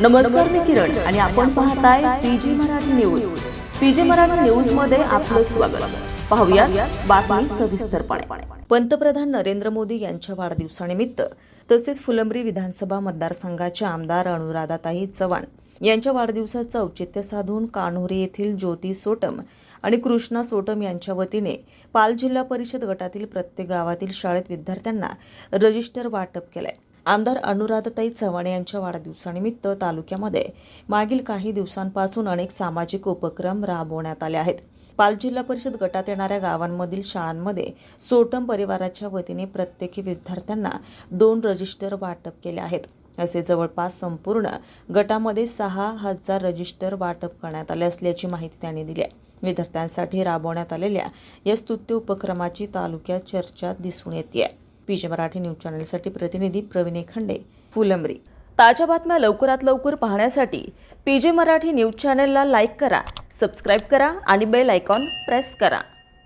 नमस्कार मी किरण आणि आपण पाहताय PG Marathi news. PG Marathi न्यूजमध्ये आपलं स्वागत. पाहूया बातमी सविस्तरपणे. पंतप्रधान नरेंद्र मोदी यांच्या वाढदिवसानिमित्त तसेच फुलंब्री विधानसभा मतदारसंघाच्या आमदार अनुराधाताई चव्हाण यांच्या वाढदिवसाचं औचित्य साधून कान्होरी येथील ज्योती सोटम आणि कृष्णा सोटम यांच्या वतीने पाल जिल्हा परिषद गटातील प्रत्येक गावातील शाळेत विद्यार्थ्यांना रजिस्टर वाटप केलंय. आमदार अनुराधताई चव्हाण यांच्या वाढदिवसानिमित्त तालुक्यामध्ये मागील काही दिवसांपासून अनेक सामाजिक उपक्रम राबवण्यात आले आहेत. पाल जिल्हा परिषद गटात येणाऱ्या गावांमधील शाळांमध्ये सोटम परिवाराच्या वतीने प्रत्येकी विद्यार्थ्यांना दोन रजिस्टर वाटप केले आहेत. असे जवळपास संपूर्ण गटामध्ये सहा हजार रजिस्टर वाटप करण्यात आले असल्याची माहिती त्यांनी दिली आहे. विद्यार्थ्यांसाठी राबवण्यात आलेल्या या स्तुत्य उपक्रमाची तालुक्यात चर्चा दिसून येते आहे. पीजे मराठी न्यूज चॅनलसाठी प्रतिनिधी प्रवीण खंडे फुलंबरी. ताज्या बातम्या लवकरात लवकर पाहण्यासाठी पीजे मराठी न्यूज चॅनलला लाईक करा सबस्क्राईब करा आणि बेल आयकॉन प्रेस करा.